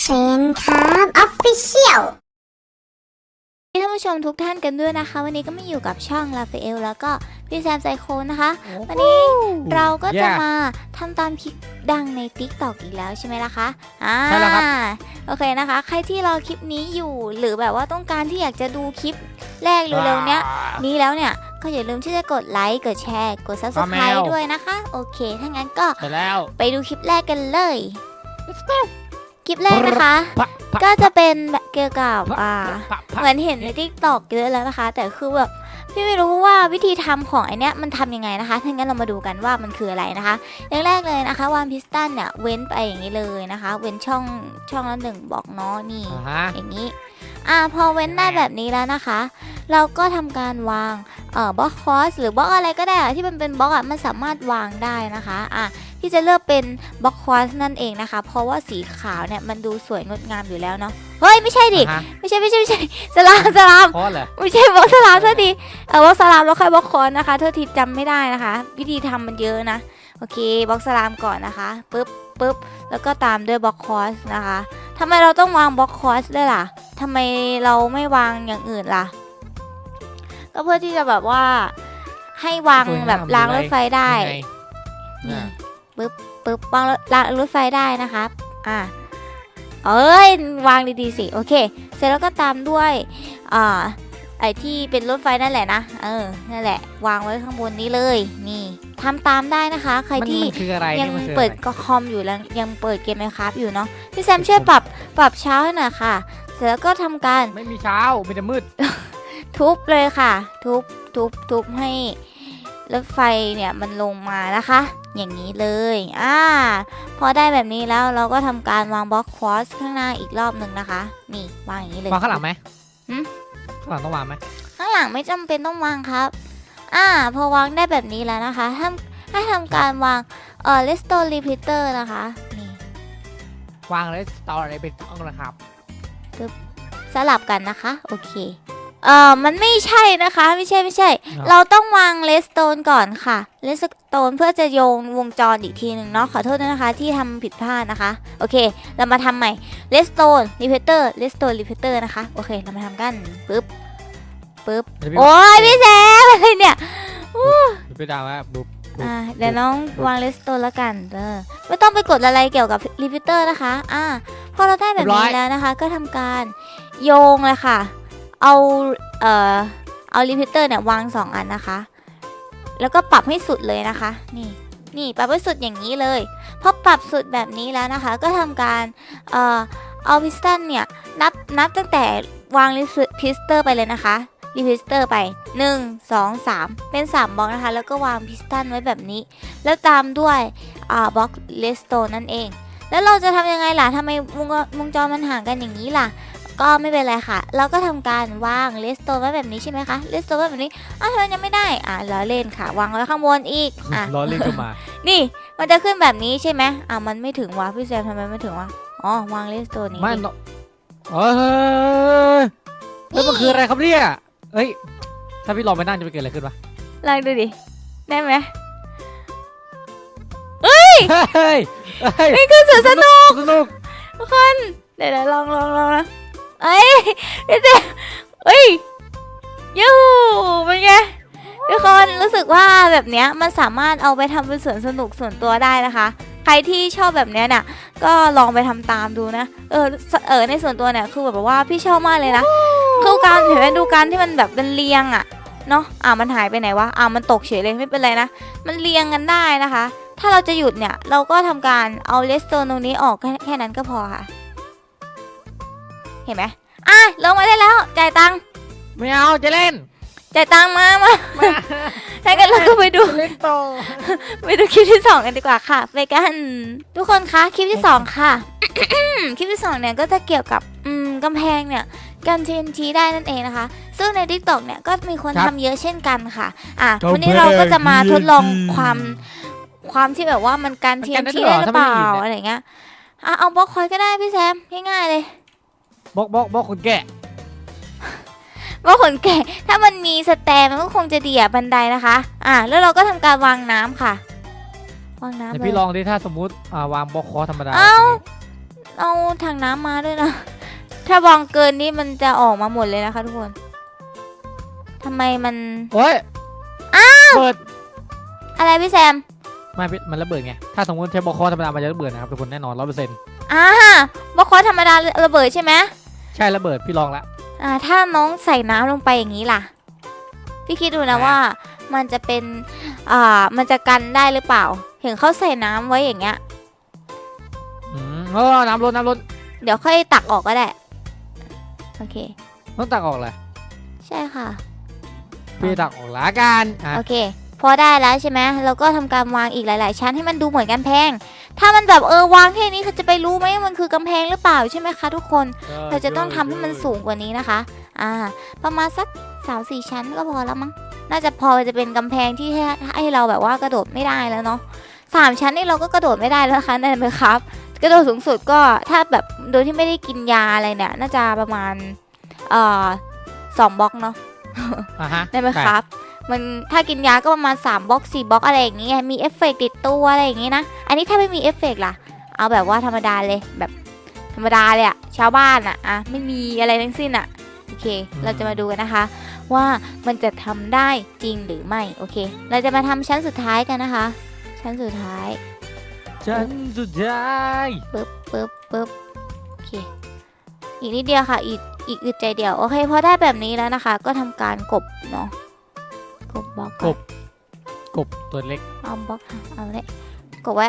เซนครับออฟฟิเชียลท่านผู้ชมทุกท่านกันด้วยนะคะ วันนี้ก็มาอยู่กับช่องลาเฟเอลแล้วก็พี่แซมไซโคนนะคะ วันนี้เราก็จะ Yeah มาทำตามคลิปดังใน t ิ k t o k อีกแล้วใช่ไหมล่ะคะอ่าใช่แล้วครับ โอเคนะคะ ใครที่รอคลิปนี้อยู่หรือแบบว่าต้องการที่อยากจะดูคลิปแรกเร็วๆเนี้ยนี้แล้วเนี่ยก็อย่าลืมที่จะกดไลค์ กดแชร์ กดป้าแม subscribe วด้วยนะคะ โอเค ถ้างั้นก็ไปแล้วไปดูคลิปแรกกันเลย Let's go คลิปแรกนะคะพะพะก็จะเป็นแบบเกี่ยวกับพะอ่าพะพะเหมือนเห็นในทิกตอกเยอะแล้วนะคะ แต่คือแบบพี่ไม่รู้ว่าวิธีทำของไอเนี้ยมันทำยังไงนะคะถ้างั้นเรามาดูกันว่ามันคืออะไรนะคะ อย่างแรกเลยนะคะวางพิสตันเนี่ยเว้นไปอย่างนี้เลยนะคะ เว้นช่องช่องละหนึ่งบล็อกเนาะนี่อ่าฮะอย่างนี้อ่าพอเว้นได้แบบนี้แล้วนะคะ เราก็ทำการวางเอ่อบล็อกคอสหรือบล็อกอะไรก็ได้อะที่มันเป็นบล็อกอะมันสามารถวางได้นะคะอะ ที่จะเลือกเป็นบล็อกคอสนั่นเองนะคะ เพราะว่าสีขาวเนี่ยมันดูสวยงดงามอยู่แล้วเนาะเฮ้ยไม่ใช่ดิอ่าฮะไม่ใช่ไม่ใช่ไม่ใช่สลามสลาม คอสเหรอ ไม่ใช่บล็อกสลามเท่าทีเออบล็อกสลามแล้วค่อยบล็อกคอนนะคะเท่าทีจำไม่ได้นะคะ วิธีทำมันเยอะนะโอเคบล็อกสลามก่อนนะคะปึ๊บปึ๊บแล้วก็ตามด้วยบล็อกคอสนะคะทำไมเราต้องวางบล็อกคอสด้วยล่ะทำไมเราไม่วางอย่างอื่นล่ะ ก็เพื่อที่จะแบบว่าให้วางสวยงามแบบรางรถไฟได้ ยังไงนี่อ่า ปึ๊บปึ๊บวางรถรางรถไฟได้นะครับ อ่าเอ้ยวางดีๆสิ โอเค เสร็จแล้วก็ตามด้วยอ่าไอที่เป็นรถไฟนั่นแหละนะ เออ นั่นแหละ วางไว้ข้างบนนี้เลย นี่ทำตามได้นะคะ ใครมันที่มันคืออะไรยังนี่มันคือเปิดอะไรก็คอมอยู่แล้วยังเปิดเกมไหมครับอยู่เนาะ พี่แซมช่วยปรับปรับเช้าให้หน่อยค่ะ เสร็จแล้วก็ทำการ ไม่มีเช้ามีแต่มืด ทุบเลยค่ะ ทุบทุบทุบให้ รถไฟเนี่ยมันลงมานะคะ อย่างนี้เลยอ่าพอได้แบบนี้แล้วเราก็ทำการวางบล็อกควอสข้างหน้าอีกรอบหนึ่งนะคะ นี่วางอย่างนี้เลยวางข้างหลังไหมหืมข้างหลังต้องวางไหมข้างหลังไม่จำเป็นต้องวางครับอ่าพอวางได้แบบนี้แล้วนะคะทำให้ทำการวางเอ่อ restore repeater นะคะนี่วางเลยต่ออะไรเป็นต้องนะครับสลับกันนะคะ โอเค เอ่อมันไม่ใช่นะคะ ไม่ใช่ไม่ใช่ครับเราต้องวางเลสโตนก่อนค่ะเลสโตนเพื่อจะโยงวงจรอีกทีหนึ่งเนาะขอโทษด้วยนะคะที่ทำผิดพลาดนะคะ โอเค เรามาทำใหม่เลสโตนรีเพเตอร์เลสโตนรีเพเตอร์นะคะ โอเค เรามาทำกันปึ๊บปึ๊บเดี๋ยวพี่โอ้ยพี่แซมอะไรเนี่ยเดี๋ยวพี่ดาวว่าบุ๊บ อ่าเดี๋ยวน้องวางเลสโตนแล้วกันเออไม่ต้องไปกดอะไรเกี่ยวกับรีเพเตอร์นะคะ อ่าพอเราได้แบบนี้แล้วนะคะ ก็ทำการโยงเลยค่ะ เอาเอ่อเอารีเพเตอร์เนี่ยวางสองอันนะคะ แล้วก็ปรับให้สุดเลยนะคะ นี่นี่ปรับให้สุดอย่างนี้เลยพอปรับสุดแบบนี้แล้วนะคะ ก็ทำการเอ่อเอาพิสตันเนี่ยนับนับตั้งแต่วางรีพิสเตอร์ไปเลยนะคะรีพิสเตอร์ไป 1 2 3 เป็น 3บล็อกนะคะ แล้วก็วางพิสตันไว้แบบนี้ แล้วตามด้วยอ่าบล็อกเลสโตนั่นเอง แล้วเราจะทำยังไงล่ะทำไมวงวงจรมันห่างกันอย่างนี้ล่ะ ก็ไม่เป็นไรค่ะ เราก็ทำการวางเลสโตไว้แบบนี้ใช่ไหมคะเลสโตไว้แบบนี้อะทำไมยังไม่ได้อะล้อเล่นค่ะ วางไว้ข้างบนอีกอะล้อเล่นก็มา นี่มันจะขึ้นแบบนี้ใช่ไหมอะมันไม่ถึงวะพี่แซมทำไมไม่ถึงวะอ๋อวางเลสโตนี้ไม่ดิเนอะเอ้ยแล้วมันคืออะไรครับเนี่ยเอ้ยถ้าพี่ลองไปนั่งจะไปเกิดอะไรขึ้นวะลองดูดิได้ไหมเฮ้ยเฮ้ยนี่คือสวนสนุกสนุกทุกคนเดี๋ยวๆลองลองลองนะ เอ้ยพี่แซมเอ้ยยูเป็นไงทุกคนรู้สึกว่าแบบเนี้ยมันสามารถเอาไปทำเป็นสวนสนุกส่วนตัวได้นะคะ ใครที่ชอบแบบเนี้ยเนี่ยก็ลองไปทำตามดูนะ เออสเออในส่วนตัวเนี่ยคือแบบว่าพี่ชอบมากเลยนะคือการเห็นไหมดูการที่มันแบบเป็นเรียงอะเนาะอ่ามันหายไปไหนวะอ่ามันตกเฉยเลยไม่เป็นไรนะ มันเรียงกันได้นะคะ ถ้าเราจะหยุดเนี่ยเราก็ทำการเอาเลสโตนตรงนี้ออกแค่แค่นั้นก็พอค่ะ เห็นไหมอะลงมาได้แล้ว จ่ายตังค์ไม่เอาจะเล่นจ่ายตังค์มามาถ้ากันเราก็ไปดูเล่นโตไปดูคลิปที่สองกันดีกว่าค่ะไปกัน ทุกคนคะคลิปที่สองค่ะ คลิปที่สองเนี่ยก็จะเกี่ยวกับอืมกำแพงเนี่ยกัน TNT ได้นั่นเองนะคะ ซึ่งใน t ิ k t o k เนี่ยก็มีคนครับทำเยอะเช่นกันค่ะ อะกำแพงวันนี้เราก็จะมาทดลอง TNT ความความที่แบบว่ามันกันมันกันได้ TNT ด้วยได้เหรอหรือเปล่าถ้าไม่ได้ยินเนี่ย อะไรเงี้ยอะเอาบล็อกคอยก็ได้พี่แซมง่ายๆเลย บอกบอกบอกคนแก่ว่าขนแก่ถ้ามันมีสแตนมันก็คงจะดีอะบันไดนะคะ อะแล้วเราก็ทำการวางน้ำค่ะ วางน้ำเดี๋ยวเลพี่ย ลองดิถ้าสมมุติอ่าวางบล็อกคอธรรมดาเอ้า เอาถังน้ำมาด้วยนะ ถ้าวางเกินนี่มันจะออกมาหมดเลยนะคะทุกคนทำไมมันโอ้ยเปิดอะไรพี่แซม ไม่พี่มันระเบิดไงถ้าสมมติใช้บอลคอธรรมดามันจะระเบิดนะครับทุกคนแน่นอนร้อยเปอร์เซ็นต์อ่าบล็อกคอธรรมดาระเบิดใช่ไหม ใช่ระเบิดพี่ลองละ อ่าถ้าน้องใส่น้ำลงไปอย่างนี้ล่ะ พี่คิดดูนะอะ ว่ามันจะเป็นอ่ามันจะกันได้หรือเปล่า เห็นเขาใส่น้ำไว้อย่างเงี้ย อืมเออน้ำล้นน้ำล้นเดี๋ยวค่อยตักออกก็ได้ โอเค ต้องตักออกเลยใช่ค่ะ พี่ตักออกละกันอะโอเค พอได้แล้วใช่ไหมเราก็ทำการวางอีกหลาย ๆ ชั้นให้มันดูเหมือนกันแพง ถ้ามันแบบเออวางแค่นี้เขาจะไปรู้ไหมว่ามันคือกำแพงหรือเปล่าใช่ไหมคะ ทุกคนเราจะต้องทำให้มันสูงกว่านี้นะคะ อ่า ประมาณสักสามสี่ชั้นก็พอแล้วมั้งน่าจะพอจะเป็นกำแพงที่ให้ให้เราแบบว่ากระโดดไม่ได้แล้วเนาะสามชั้นนี่เราก็กระโดดไม่ได้แล้วนะคะนั่นไหมครับกระโดดสูงสุดก็ถ้าแบบโดยที่ไม่ได้กินยาอะไรเนี่ย น่าจะประมาณเอ่อสองบล็อกเนาะอะฮะได้ไหมครับ มันถ้ากินยาก็ประมาณ3บล็อก4บล็อกอะไรอย่างเงี้ยมีเอฟเฟกต์ติดตัวอะไรอย่างงี้นะ อันนี้ถ้าไม่มีเอฟเฟกต์ล่ะ เอาแบบว่าธรรมดาเลยแบบธรรมดาเลยอะชาวบ้านอะอะไม่มีอะไรทั้งสิ้นอะโอเค เราจะมาดูกันนะคะ ว่ามันจะทำได้จริงหรือไม่โอเค เราจะมาทำชั้นสุดท้ายกันนะคะ ชั้นสุดท้าย ชั้นสุดท้ายปึ๊บปึ๊บปึ๊บโอเคอีกนิดเดียวค่ะอีกอีกอึดใจเดียวโอเคพอได้แบบนี้แล้วนะคะ ก็ทำการกบเนาะ กบบล็อกอนกบตัวเล็ก เอาบล็อกค่ะเอาเลยกดไว้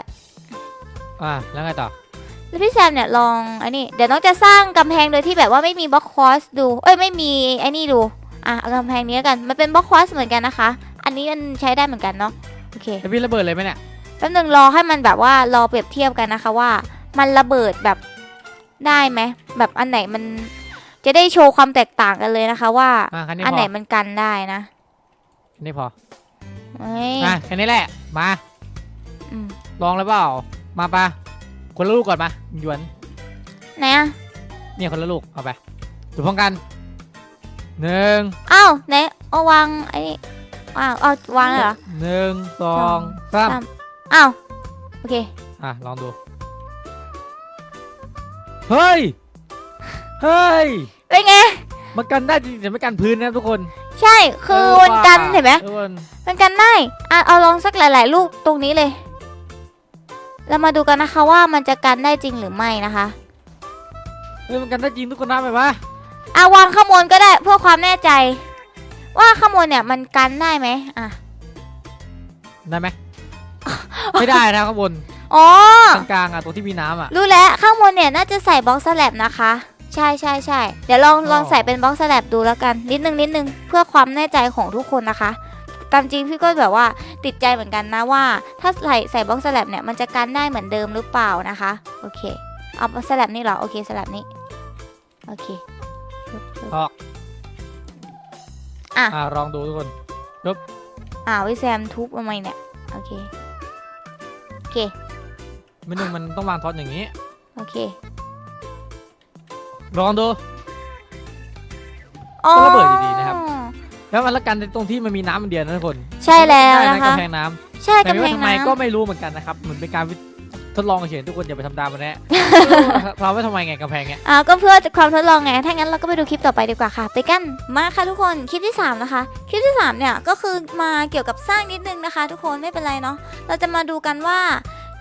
อะแล้วไงต่อ แล้วพี่แซมเนี่ยลองไอ้นี่ เดี๋ยวน้องจะสร้างกำแพงโดยที่แบบว่าไม่มีบล็อกคอสดู เอ้ยไม่มีไอ้นี่ดู อะเอากำแพงนี้แล้วกัน มันเป็นบล็อกคอสเหมือนกันนะคะ อันนี้มันใช้ได้เหมือนกันเนาะ โอเคแล้วพี่ระเบิดเลยไหมเนี่ย แป๊บนึงรอให้มันแบบว่ารอเปรียบเทียบกันนะคะว่า มันระเบิดแบบได้ไหม แบบอันไหนมันจะได้โชว์ความแตกต่างกันเลยนะคะว่า อะแค่นี้อันพไหนอมันกันได้นะแค่ นี้พอเอ้ยอะแค่นี้แหละ มา อืมลองเลยเปล่า มาปะคนละลูกก่อนมาหยวน ไหนอะเนี่ยคนละลูก เอาไปดูพร้อมกันหนึ่งอ้าวไหนเอาวางไอ้นี่อ้าวเอาวางเลยเหรอ หนึ่งสองสามสามอ้าวโอเค อะ ลองดู เฮ้ย เฮ้ย เป็นไง มันกันได้จริงแต่ไม่กันพื้นนะครับทุกคน ใช่คือมันกันเห็นไหมทุกคนมันกันได้อะเอาลองสักหลาย ๆ ลูกตรงนี้เลย เรามาดูกันนะคะว่ามันจะกันได้จริงหรือไม่นะคะเฮ้ยมันกันได้จริงทุกคนนะไหมวะอะวางข้างบนก็ได้เพื่อความแน่ใจ ว่าข้างบนเนี่ยมันกันได้ไหมอะได้ไหมไม่ได้นะข้างบนอ๋อตรงกลางอะตรงที่มีน้ำอะรู้แล้วข้างบนเนี่ยน่าจะใส่บล็อกสแลบนะคะ ใช่ใช่ใช่เดี๋ยวลองอ๋อลองใส่เป็นบล็อกสแลบดูแล้วกัน นิดนึงนิดนึงเพื่อความแน่ใจของทุกคนนะคะ ตามจริงพี่ก็แบบว่าติดใจเหมือนกันนะว่า ถ้าใส่ใส่บล็อกสแลบเนี่ยมันจะกันได้เหมือนเดิมหรือเปล่านะคะโอเคเอาสแลบนี่เหรอโอเคสแลบนี้โอเคปึ๊บปึ๊บออกอะอะลองดูทุกคนอ่าวิแซมทุบทำไมเนี่ยโอเคโอเคไม่นึงมันต้องวางท็อตอย่างนี้โอเค ลองดู อ๋อก็ระเบิดอยู่ดีนะครับ แล้วมันละกันในตรงที่มันมีน้ำมันเดียวนะทุกคนใช่แล้วได้นะคะ กำแพงน้ำใช่แต่กำแพว่างทำไมน้ำก็ไม่รู้เหมือนกันนะครับเหมือนเป็นการวิทดลองเฉยๆทุกคนอย่าไปทำตามมันแน่ เราไม่ทำไมไงกำแพงเนี้ยอ่าก็เพื่อความทดลองไง ถ้างั้นเราก็ไปดูคลิปต่อไปดีกว่าค่ะ ไปกัน มาค่ะทุกคน คลิปที่ 3 นะคะ คลิปที่ 3 เนี่ย ก็คือมาเกี่ยวกับสร้างนิดนึงนะคะ ทุกคน ไม่เป็นไรเนาะ เราจะมาดูกันว่า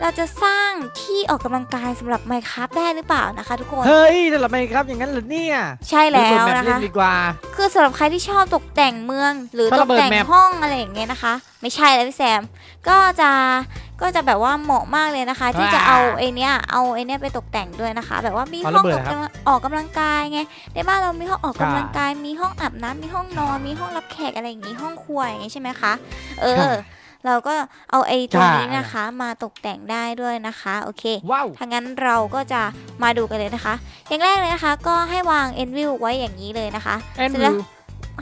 เราจะสร้างที่ออกกำลังกายสำหรับ Minecraft ได้หรือเปล่านะคะ ทุกคน เฮ้ยสำหรับไมครับอย่างนั้นเหรอเนี่ยใช่แล้วเปิดมปนะเล่คะ ดีกว่า คือสำหรับใครที่ชอบตกแต่งเมือง หรือถ้าตเรากเปิดแต่งแมปห้องอะไรอย่างเงี้ยนะคะ ไม่ใช่แล้วพี่แซม ก็จะก็จะแบบว่าเหมาะมากเลยนะคะ ที่จะเอาไอเนี้ยเอาไอเนี้ยไปตกแต่งด้วยนะคะ แบบว่ามีเอาห้ระองเบิดออกครับกำลังออกกำลังกายไงในบ้านเรามีห้องออกใช่กำลังกาย มีห้องอาบน้ำมีห้องนอนมีห้องรับแขกอะไรอย่างงี้ห้องครัวอย่างงี้ใช่ไหมคะเอใช่อ เราก็เอาไอตรงนี้ใช่นะคะ มาตกแต่งได้ด้วยนะคะ โอเคว้าวถ้างั้นเราก็จะมาดูกันเลยนะคะ อย่างแรกเลยนะคะ ก็ให้วาง e n v i w ไว้อย่างนี้เลยนะคะแอนเสร็จดแล้วรู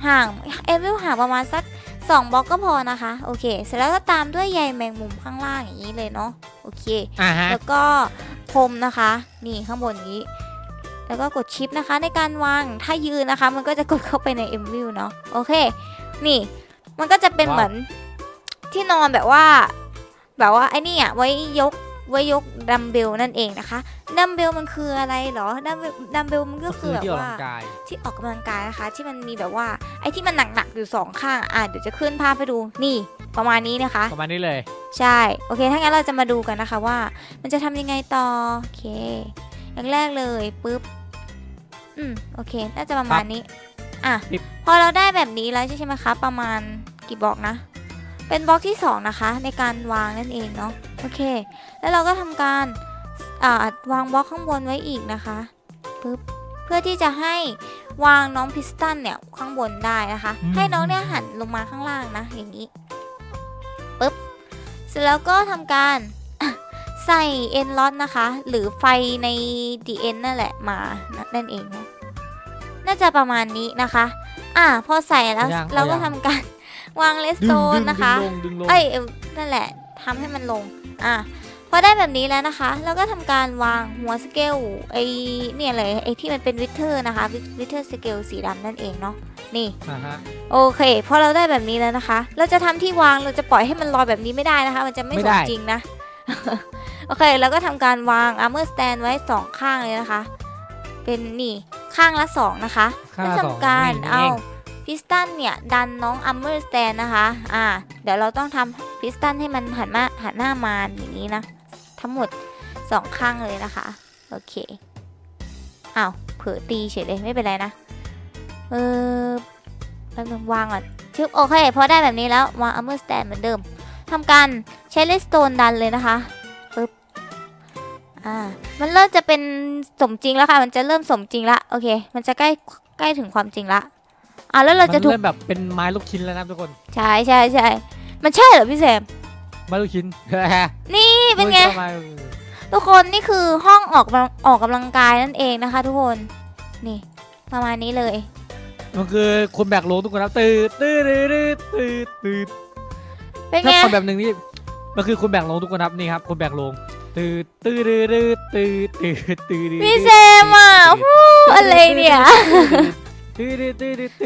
ห่าง e n v i w ห่างประมาณสัก2บล็อกก็พอนะคะ โอเค เสร็จแล้วก็ตามด้วยใยแมงมุมข้างล่างอย่างนี้เลยเนาะโอเคอ่าฮะแล้วก็พรมนะคะ นี่ข้างบนนี้ แล้วก็กดชิปนะคะ ในการวางถ้ายืนนะคะ มันก็จะกดเข้าไปใน e n v i w เนาะโอเค นี่ มันก็จะเป็นว้าวเหมือน ที่นอนแบบว่า แบบว่าไอ้นี่อะไว้ยกไว้ยกดัมเบลนั่นเองนะคะดัมเบลมันคืออะไรเหรอดัมเบลดัมเบลมันก็ก็คืคืออแบบที่ออกว่ากำลังกายที่ออกกำลังกายนะคะ ที่มันมีแบบว่าไอ้ที่มันหนักๆอยู่สองข้างอะเดี๋ยวจะขึ้นภาพให้ดูนี่ประมาณนี้นะคะ ประมาณนี้เลย ใช่โอเคถ้างั้นเราจะมาดูกันนะคะว่า มันจะทำยังไงต่อโอเคอย่างแรกเลยปุ๊บอืมโอเค น่าจะประมาณนี้ อะ พอเราได้แบบนี้แล้วใช่ไหมคะ ประมาณกี่บล็อกนะ เป็นบล็อกที่ 2 นะคะ ในการวางนั่นเองเนาะโอเค แล้วเราก็ทำการอ่าวางบล็อกข้างบนไว้อีกนะคะปุ๊บเพื่อที่จะให้วางน้องพิสตันเนี่ยข้างบนได้นะคะ ให้น้องเนี่ยหันลงมาข้างล่างนะอย่างนี้ปุ๊บเสร็จแล้วก็ทำการใส่เอ็นล็อตนะคะ หรือไฟใน DN นั่นแหละมานั่นเองเนาะน่าจะประมาณนี้นะคะ อะพอใส่แล้วเอายังเราก็เอายังทำการ วางเลสดึโตงนดึงนะคะดึงลงดึงลงเอ้ยเออนั่นแหละทำให้มันลงอะพอได้แบบนี้แล้วนะคะ เราก็ทำการวางหัวสเกลไอเนี่ยเลยไอที่มันเป็นวิเทอร์นะคะวิเทอร์สเกลสีดำนั่นเองเนาะนี่อ่าฮะโอเคพอเราได้แบบนี้แล้วนะคะ เราจะทำที่วางเราจะปล่อยให้มันลอยแบบนี้ไม่ได้นะคะ มันจะไม่ไม่สได้มจริงนะโอเคแล้วก็ทำการวาง armor stand ไว้สองข้างเลยนะคะ เป็นนี่ข้างละสองนะคะค่าแล้วสองทำการนี่เอาเอง พิสตันเนี่ยดันน้อง armor stand นนะคะอ่าเดี๋ยวเราต้องทำพิสตันให้มันหันมาหันหน้ามาอย่างนี้นะ ทั้งหมดสองข้างเลยนะคะ โอเคอ้าวเผลอตีเฉยเลยไม่เป็นไรนะ เออแป๊บนึงวางก่อนชึบโอเคพอได้แบบนี้แล้ววาง armor stand เหมือนเดิมทำการใช้เลสโตนดันเลยนะคะปึ๊บอ่ามันเริ่มจะเป็นสมจริงแล้วค่ะ มันจะเริ่มสมจริงละโอเค มันจะใกล้ใกล้ถึงความจริงละ อ่าแล้วเราจะมันถูกเริ่มแบบเป็นไม้ลูกชิ้นแล้วนะทุกคนใช่ใช่ใช่มันใช่เหรอพี่แซม ไม้ลูกชิ้นนี่เป็นไงมือข้ามาทุกคนนี่คือห้องออกกำลังออกกำลังกายนั่นเองนะคะ ทุกคน นี่ ประมาณนี้เลย มันคือคนแบกโลงทุกคนครับตื่นตื่นตื่นตื่นตื่นเป็นถ้าไงคนแบบหนึ่งนี่มันคือคนแบกโลงทุกคนครับนี่ครับคนแบกโลงตื่นตื่นตื่นตื่นตื่นตื่นพี่แซมอะฮู้อะไรเนี่ยตื่นตื่นตื่นตื่น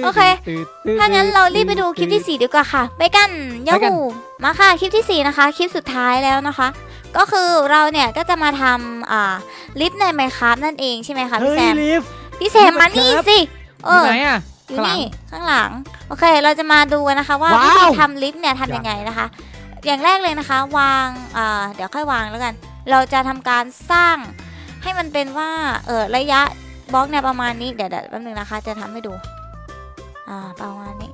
โอเคตื่นตื่ถ้างั้นเรารีบไปดูคลิปที่ 4 ดีกว่าค่ะ ไปกันยาไปกันหูมาค่ะคลิปที่ 4 นะคะ คลิปสุดท้ายแล้วนะคะ ก็คือเราเนี่ยก็จะมาทำอ่าลิฟต์ในไมค์ครับนั่นเองใช่ไหมคะพี่เฮ้ยแซมลิฟต์พี่แซมมานี่สิเออยู่อไหนอะอยู่ข้างหลังนี่ข้างหลัง โอเค เราจะมาดูกันนะคะว่าว้าววิธีทำลิฟต์เนี่ยทำยังไงนะคะ อย่างแรกเลยนะคะ วางอ่าเดี๋ยวค่อยวางแล้วกัน เราจะทำการสร้างให้มันเป็นว่าเออระยะ บล็อกเนี่ยประมาณนี้เดี๋ยวเดี๋ยวแป๊บนึงนะคะ จะทำให้ดู อ่าประมาณนี้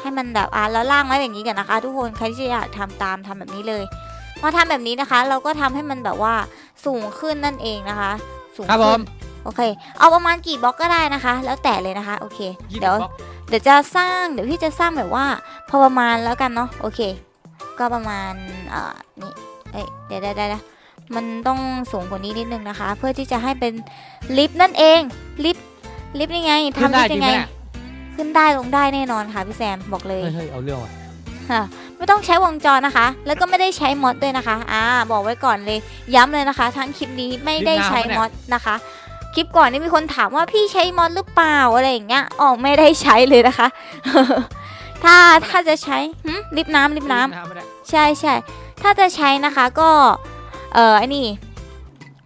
ให้มันแบบอ่าแล้วล่างไว้อย่างนี้กันนะคะ ทุกคนใครที่อยากทำตามทำแบบนี้เลยพอทำแบบนี้นะคะ เราก็ทำให้มันแบบว่าสูงขึ้นนั่นเองนะคะ สูงครับผขึ้มนโอเค เอาประมาณกี่บล็อกก็ได้นะคะ แล้วแต่เลยนะคะโอเคยี่สิบเดี๋ยวบล็อกเดี๋ยวจะสร้างเดี๋ยวพี่จะสร้างแบบว่า พอประมาณแล้วกันเนาะโอเค ก็ประมาณเอ่อนี่เอ้ยเดี๋ยวเดี๋ยวเดี๋ยว มันต้องสูงกว่านี้นิดนึงนะคะ เพื่อที่จะให้เป็นลิฟต์นั่นเองลิฟต์ลิฟต์ยังไงขึ้นทำได้ลิฟต์จริยังงไหมไงเนี่ยขึ้นได้ลงได้แน่นอนค่ะพี่แซมบอกเลยเฮ้ยเฮ้ยเอาเรื่องว่ะค่ะไม่ต้องใช้วงจรนะคะ แล้วก็ไม่ได้ใช้มอดด้วยนะคะ อ่า บอกไว้ก่อนเลย ย้ำเลยนะคะ ทั้งคลิปนี้ไม่ได้ใช้มอดนะคะ คลิปก่อนนี่มีคนถามว่าพี่ใช้มอดหรือเปล่าอะไรอย่างเงี้ยออกไม่ได้ใช้เลยนะคะ ถ้าถ้าจะใช้หึลิปน้ำลิปน้ำไม่ได้ใช่ใช่ถ้าจะใช้นะคะก็ เออไอ้นี่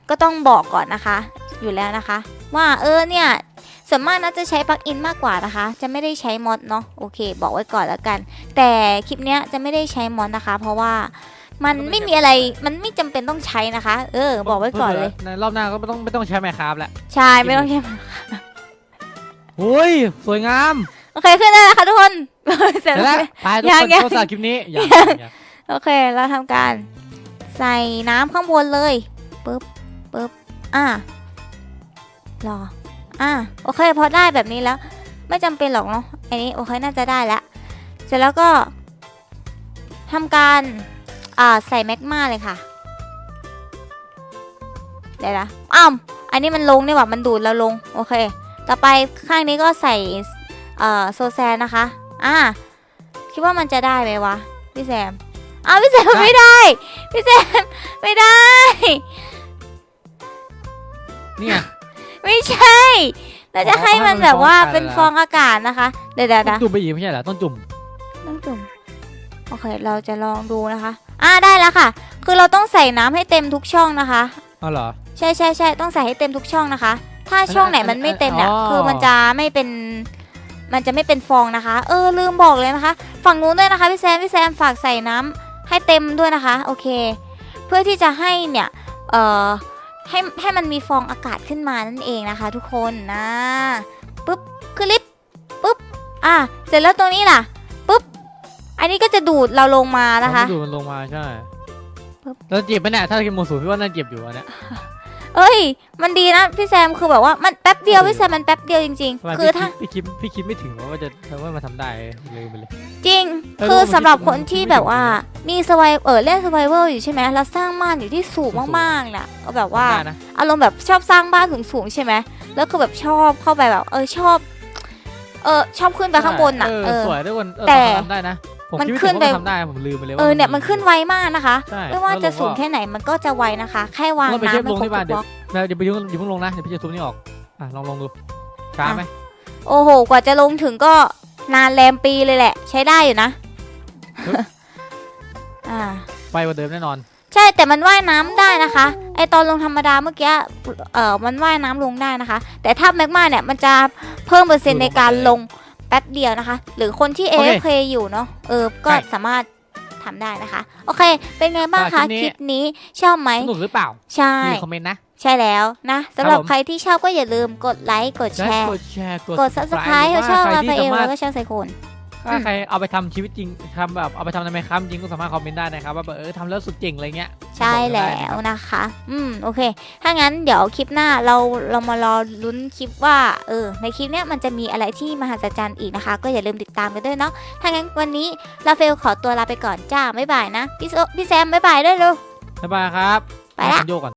ก็ต้องบอกก่อนนะคะ อยู่แล้วนะคะ ว่าเออเนี่ยส่วนมากน่าจะใช้ปลั๊กอินมากกว่านะคะ จะไม่ได้ใช้มอดเนาะโอเค บอกไว้ก่อนแล้วกัน แต่คลิปเนี้ยจะไม่ได้ใช้มอดนะคะ เพราะว่ามันไม่มีอะไรมันไม่จำเป็นต้องใช้นะคะ เออ บอกไว้ก่อนเลยในรอบหน้าก็ไม่ต้องไม่ต้องใช้ไมค์ครับแล้วใช่ไม่ต้องใช้โอ้ยสวยงามโอเคขึ้นได้แล้วค่ะทุกคนเสร็จเดี๋ยวแล้แล้ววไปทุกยังคนยังโฆษณาคลิปนี้อย่าอย่าโอเคเราทำการ ใส่น้ำข้างบนเลยปึ๊บปึ๊บอะรออะโอเคพอได้แบบนี้แล้ว ไม่จำเป็นหรอกเนาะอันนี้โอเคน่าจะได้แล้วเสร็จแล้วก็ทำการอ่าใส่แมกมาเลยค่ะเดี๋ยวนะอ้าวอันนี้มันลงนี่หว่ามันดูดแล้วลงโอเค ต่อไปข้างนี้ก็ใส่เอ่อโซแซนนะคะ อ่าคิดว่ามันจะได้ไหมวะพี่แซม อ้าวพี่แซมไม่ได้ พี่แซมไม่ได้ เนี่ย ไม่ใช่ เราจะอ๋อให้มันให้มันแบบว่าเป็นฟองอากาศเป็นฟองอากาศนะคะ เดี๋ยวเดี๋ยวต้เดี๋อยงวจุ่มไปอีกไม่ใช่เหรอต้องจุ่มต้องจุ่มโอเค เราจะลองดูนะคะ อ่าได้แล้วค่ะ คือเราต้องใส่น้ำให้เต็มทุกช่องนะคะอ๋อเหรอ ใช่ใช่ใช่ต้องใส่ให้เต็มทุกช่องนะคะ ถ้าช่องไหนมันไม่เต็มเนี่ยอ๋อ คือมันจะไม่เป็น มันจะไม่เป็นฟองนะคะ เออลืมบอกเลยนะคะ ฝั่งนู้นด้วยนะคะพี่แซมพี่แซมฝากใส่น้ำ ให้เต็มด้วยนะคะโอเค เพื่อที่จะให้เนี่ยเอ่อให้ให้มันมีฟองอากาศขึ้นมานั่นเองนะคะ ทุกคนนะปุ๊บคือลิฟต์ปุ๊บอะเสร็จแล้วตรงนี้ล่ะปุ๊บอันนี้ก็จะดูดเราลงมานะคะมันดูดมันลงมาใช่ปึ๊บแล้วเจ็บไหมเนี่ยถ้ากินโมสูพี่ว่าน่าเจ็บอยู่อันเนี้ย เอ้ย มันดีนะพี่แซมคือแบบว่ามันแป๊บเดียวเออพี่แซมมันแป๊บเดียวจริง ทำไมๆ คือถ้า พี่คิดพี่คิดไม่ถึงว่าจะว่ามาทำได้เลยไปเลย จริง เออคือมันสำหรับคิดคนที่มันคิดแบบว่าไม่ถึงมีสไวเออเล่นสไวเวอร์อยู่ใช่ไหมแล้วสร้างบ้านอยู่ที่สูงสูง มากๆน่ะก็แบบว่าทำได้นะ อารมณ์แบบชอบสร้างบ้านสูงๆใช่ไหมแล้วคือแบบชอบเข้าไปแบบ เออชอบ เออชอบขึ้นไปข้างบนน่ะ เอเอออ สวยด้วยคนเออแต่ ทำได้นะ ผมมันคิดไม่ขึ้ถึนงว่าไปมันทำได้ผมลืมไปเลยว่าเออเนี่ยมันขึ้นไวมากนะคะใช่ไม่ว่าแล้วจะลสูงก็แค่ไหนมันก็จะไวนะคะ แค่วางเราไปน้ำเทียบไม่ลงครบที่บ้านทุกเดี๋บยวล็อกเดี๋ยวไปยุ่งอย่าเพิ่งลงนะเดี๋ยวพี่จะทุบนี่ออกอะลองลองดูช้าไหมโอ้โห กว่าจะลงถึงก็นานแรมปีเลยแหละ ใช้ได้อยู่นะอ่าไปกว่าเดิมแน่นอน ใช่แต่มันว่ายน้ำได้นะคะ ไอตอนลงธรรมดาเมื่อกี้เออมันว่ายน้ำลงได้นะคะ แต่ถ้าแมกมาเนี่ยมันจะเพิ่มเปอร์เซ็นต์ในการลง แป๊บเดียวนะคะ หรือคนที่โอเค AFK อยู่เนาะเออก็ใช่สามารถทำได้นะคะ โอเค เป็นไงบ้างคะสำหรับคคลิลิปปนี้นี้ชอบไหมสนุกหรือเปล่า ใช่มีคอมเมนต์นะ ใช่แล้วนะสำหรับผมใครที่ชอบก็อย่าลืมกดไลค์ กดแชร์ กดแชร์กด subscribe ให้ช่องใครราที่ฟาเอลสามารแล้ถวก็ช่องไซโคน ถ้าใครเอาไปทำชีวิตจริงทำแบบเอาไปทำในไมครับจริงก็สามารถคอมเมนต์ได้นะครับว่าแบบเออทำแล้วสุดเจ๋งอะไรเงี้ยใช่บอกกันได้แล้วนะครับนะคะ อืมโอเค ถ้างั้นเดี๋ยวคลิปหน้าเราเรามารอลุ้นคลิปว่าเออในคลิปเนี้ยมันจะมีอะไรที่มหัศจรรย์อีกนะคะ ก็อย่าลืมติดตามกันด้วยเนาะถ้างั้นวันนี้ลาเฟลขอตัวลาไปก่อนจ้าบ๊ายบายนะพี่โซพี่แซมบ๊ายบายด้วยเร็วบ๊ายบายครับไปละให้ผมโยกก่อน